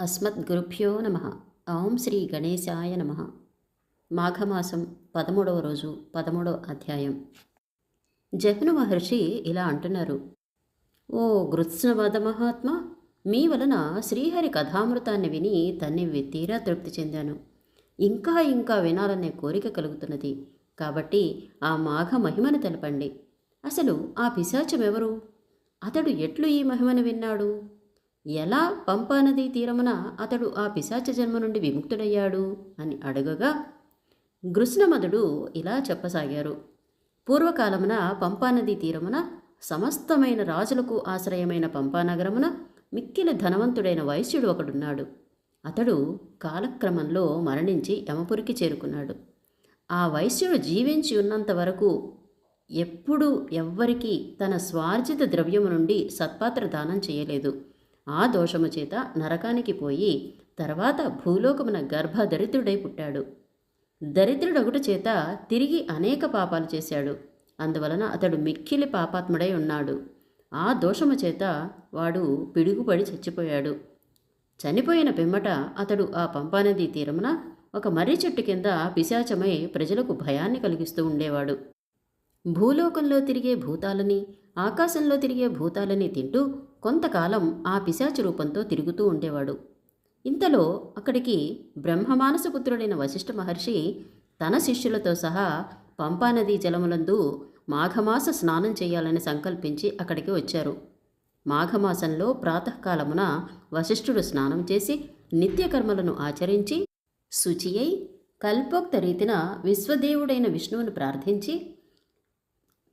అస్మద్గురుభ్యో నమ. ఓం శ్రీ గణేశాయ నమ. మాఘమాసం పదమూడవ రోజు పదమూడవ అధ్యాయం. జహ్ను మహర్షి ఇలా అంటున్నారు. ఓ గృత్స్నవద మహాత్మా మీ వలన శ్రీహరి కథామృతాన్ని విని తన్ని తీరా తృప్తి చెందాను. ఇంకా ఇంకా వినాలనే కోరిక కలుగుతున్నది. కాబట్టి ఆ మాఘ మహిమను తెలపండి. అసలు ఆ పిశాచమెవరు అతడు ఎట్లు ఈ మహిమను విన్నాడు? ఎలా పంపానది తీరమున అతడు ఆ పిశాచ జన్మ నుండి విముక్తుడయ్యాడు? అని అడగగా గృష్ణమదుడు ఇలా చెప్పసాగారు. పూర్వకాలమున పంపానది తీరమున సమస్తమైన రాజులకు ఆశ్రయమైన పంపానగరమున మిక్కిలి ధనవంతుడైన వైశ్యుడు ఒకడున్నాడు. అతడు కాలక్రమంలో మరణించి యమపురికి చేరుకున్నాడు. ఆ వైశ్యుడు జీవించి ఉన్నంత వరకు ఎప్పుడూ ఎవ్వరికీ తన స్వార్జిత ద్రవ్యము నుండి సత్పాత్ర దానం చేయలేదు. ఆ దోషము చేత నరకానికి పోయి తర్వాత భూలోకమున గర్భదరిద్రుడై పుట్టాడు. దరిద్రుడొకటి చేత తిరిగి అనేక పాపాలు చేశాడు. అందువలన అతడు మిక్కిలి పాపాత్ముడై ఉన్నాడు. ఆ దోషము చేత వాడు పిడుగుపడి చచ్చిపోయాడు. చనిపోయిన పిమ్మట అతడు ఆ పంపానది తీరమున ఒక మర్రి చెట్టు కింద పిశాచమై ప్రజలకు భయాన్ని కలిగిస్తూ ఉండేవాడు. భూలోకంలో తిరిగే భూతాలని ఆకాశంలో తిరిగే భూతాలని తింటూ కొంతకాలం ఆ పిశాచి రూపంతో తిరుగుతూ ఉండేవాడు. ఇంతలో అక్కడికి బ్రహ్మమానసపుత్రుడైన వశిష్ఠ మహర్షి తన శిష్యులతో సహా పంపానదీ జలములందు మాఘమాస స్నానం చేయాలని సంకల్పించి అక్కడికి వచ్చారు. మాఘమాసంలో ప్రాతకాలమున వశిష్ఠుడు స్నానం చేసి నిత్యకర్మలను ఆచరించి శుచి అయి కల్పోక్త రీతిన విశ్వదేవుడైన విష్ణువును ప్రార్థించి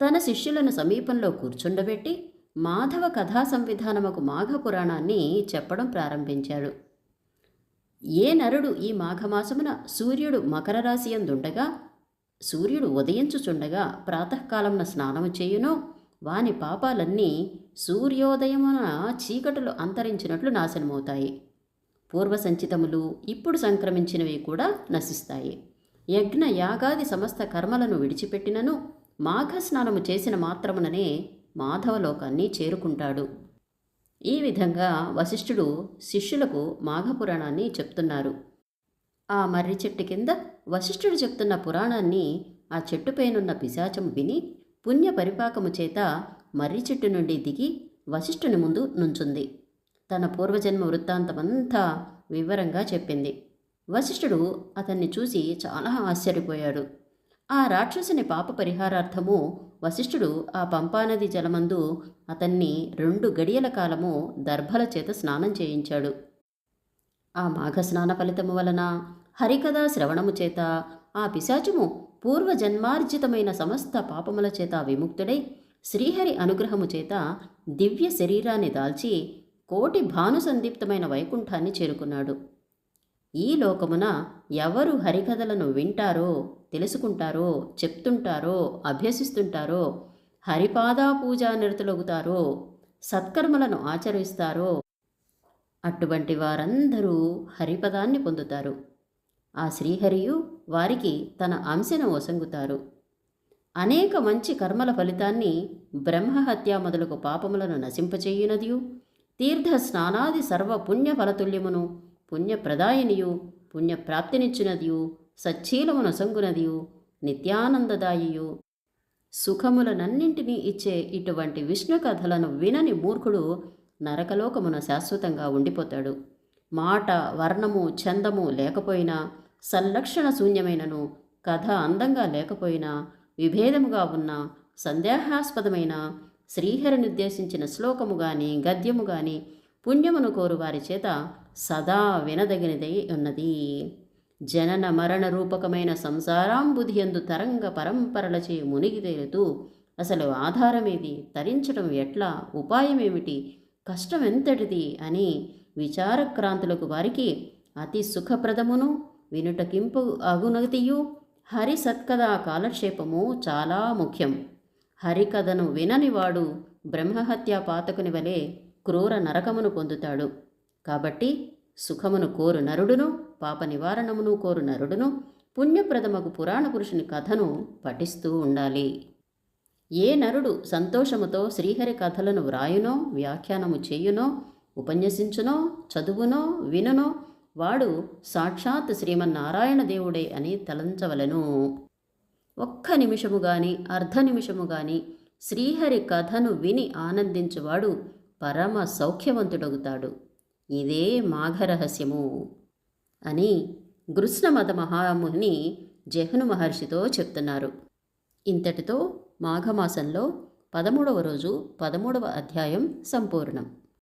తన శిష్యులను సమీపంలో కూర్చుండబెట్టి మాధవ కథా సంవిధానముకు మాఘ పురాణాన్ని చెప్పడం ప్రారంభించాడు. ఏ నరుడు ఈ మాఘమాసమున సూర్యుడు మకర రాశి ఎందుండగా సూర్యుడు ఉదయించుచుండగా ప్రాతకాలమున స్నానము చేయునో వాని పాపాలన్నీ సూర్యోదయమున చీకటులు అంతరించినట్లు నాశనమవుతాయి. పూర్వ సంచితములు ఇప్పుడు సంక్రమించినవి కూడా నశిస్తాయి. యజ్ఞ యాగాది సమస్త కర్మలను విడిచిపెట్టినను మాఘ స్నానము చేసిన మాత్రముననే మాధవలోకాన్ని చేరుకుంటాడు. ఈ విధంగా వశిష్ఠుడు శిష్యులకు మాఘపురాణాన్ని చెప్తున్నారు. ఆ మర్రి చెట్టు కింద వశిష్ఠుడు చెప్తున్న పురాణాన్ని ఆ చెట్టుపైనున్న పిశాచం విని పుణ్య పరిపాకము చేత మర్రి చెట్టు నుండి దిగి వశిష్ఠుని ముందు నుంచుంది. తన పూర్వజన్మ వృత్తాంతమంతా వివరంగా చెప్పింది. వశిష్ఠుడు అతన్ని చూసి చాలా ఆశ్చర్యపోయాడు. ఆ రాక్షసుని పాప పరిహారార్థము వశిష్ఠుడు ఆ పంపానది జలమందు అతన్ని రెండు గడియల కాలము దర్భల చేత స్నానం చేయించాడు. ఆ మాఘ స్నాన ఫలితము వలన హరికథా శ్రవణము చేత ఆ పిశాచము పూర్వజన్మార్జితమైన సమస్త పాపముల చేత విముక్తుడై శ్రీహరి అనుగ్రహము చేత దివ్య శరీరాన్ని దాల్చి కోటి భాను సందీప్తమైన వైకుంఠాన్ని చేరుకున్నాడు. ఈ లోకమున ఎవరు హరికథలను వింటారో తెలుసుకుంటారో చెప్తుంటారో అభ్యసిస్తుంటారో హరిపాదా పూజా నిరతులగుతారో సత్కర్మలను ఆచరిస్తారో అటువంటి వారందరూ హరిపదాన్ని పొందుతారు. ఆ శ్రీహరియు వారికి తన అంశను ఒసంగుతారు. అనేక మంచి కర్మల ఫలితాన్ని బ్రహ్మహత్య మొదలగు పాపములను నశింపచేయునదియు తీర్థ స్నానాది సర్వ పుణ్య ఫలతుల్యమును పుణ్యప్రదాయినియు పుణ్యప్రాప్తినిచ్చినదియు సచ్చీలమునొసంగునదియు నిత్యానందదాయియు. సుఖములనన్నింటినీ ఇచ్చే ఇటువంటి విష్ణు కథలను వినని మూర్ఖుడు నరకలోకమున శాశ్వతంగా ఉండిపోతాడు. మాట వర్ణము చందము లేకపోయినా సంలక్షణ శూన్యమైనను కథ అందంగా లేకపోయినా విభేదముగా ఉన్న సందేహాస్పదమైన శ్రీహరినుద్దేశించిన శ్లోకము గాని గద్యము గాని పుణ్యమును కోరు వారి చేత సదా వినదగినదై ఉన్నది. జనన మరణ రూపకమైన సంసారాంబుధి ఎందు తరంగ పరంపరలచే మునిగి తేలుతూ అసలు ఆధారమేది? తరించడం ఎట్లా? ఉపాయమేమిటి? కష్టం ఎంతటిది అని విచారక్రాంతులకు వారికి అతి సుఖప్రదమును వినుటకింపు అగునతియు హరి సత్కథా కాలక్షేపము చాలా ముఖ్యం. హరికథను విననివాడు బ్రహ్మహత్యా పాతకుని వలె క్రూర నరకమును పొందుతాడు. కాబట్టి సుఖమును కోరు నరుడును పాప నివారణమును కోరు నరుడును పుణ్యప్రదమగు పురాణ పురుషుని కథను పఠిస్తూ ఉండాలి. ఏ నరుడు సంతోషముతో శ్రీహరి కథలను వ్రాయునో వ్యాఖ్యానము చేయునో ఉపన్యసించునో చదువునో వినునో వాడు సాక్షాత్ శ్రీమన్నారాయణ దేవుడే అని తలంచవలను. ఒక్క నిమిషము గాని అర్ధ నిమిషము గాని శ్రీహరి కథను విని ఆనందించువాడు పరమ సౌఖ్యవంతుడగుతాడు. ఇదే మాఘరహస్యము అని గృష్ణమత మహాముని జహను మహర్షితో చెప్తున్నారు. ఇంతటితో మాఘమాసంలో పదమూడవ రోజు పదమూడవ అధ్యాయం సంపూర్ణం.